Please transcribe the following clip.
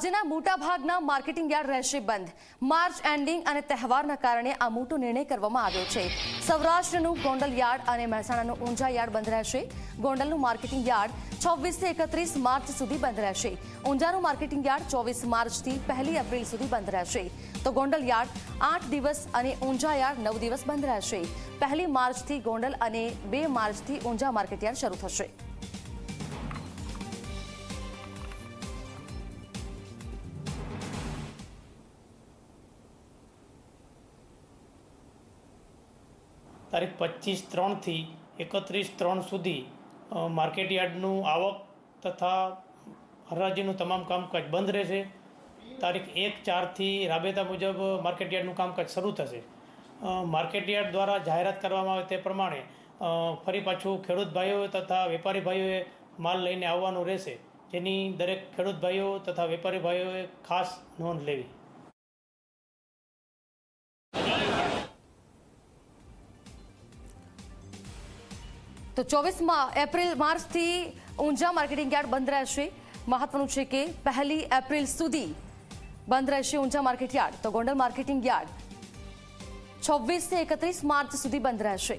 રાજ્યના મોટા ભાગના માર્કેટિંગ યાર્ડ રહેશે બંધ. માર્ચ એન્ડિંગ અને તહેવારના કારણે આ મોટો નિર્ણય કરવામાં આવ્યો છે. સૌરાષ્ટ્રનું ગોંડલ યાર્ડ અને મહેસાણાનું ઊંઝા યાર્ડ બંધ રહેશે. ગોંડલનું માર્કેટિંગ યાર્ડ છવ્વીસથી એકત્રીસ માર્ચ સુધી બંધ રહેશે. ઊંઝાનું માર્કેટિંગ યાર્ડ ચોવીસ માર્ચથી પહેલી એપ્રિલ સુધી બંધ રહેશે. તો ગોંડલ યાર્ડ આઠ દિવસ અને ઊંઝા યાર્ડ નવ દિવસ બંધ રહેશે. પહેલી માર્ચથી ગોંડલ અને બે માર્ચથી ઊંઝા માર્કેટ યાર્ડ શરૂ થશે. તારીખ પચીસ ત્રણથી એકત્રીસ ત્રણ સુધી માર્કેટ યાર્ડનું આવક તથા હરાજીનું તમામ કામકાજ બંધ રહેશે. તારીખ એક ચારથી રાબેતા મુજબ માર્કેટ યાર્ડનું કામકાજ શરૂ થશે. માર્કેટ યાર્ડ દ્વારા જાહેરાત કરવામાં આવે તે પ્રમાણે ફરી પાછું ખેડૂત ભાઈઓ તથા વેપારી ભાઈઓએ માલ લઈને આવવાનું રહેશે. જેની દરેક ખેડૂત ભાઈઓ તથા વેપારી ભાઈઓએ ખાસ નોંધ લેવી. તો ચોવીસ એપ્રિલ માર્ચથી ઊંઝા માર્કેટિંગ યાર્ડ બંધ રહેશે. મહત્વનું છે કે પહેલી એપ્રિલ સુધી બંધ રહેશે ઊંઝા માર્કેટ યાર્ડ. તો ગોંડલ માર્કેટિંગ યાર્ડ છવ્વીસથી એકત્રીસ માર્ચ સુધી બંધ રહેશે.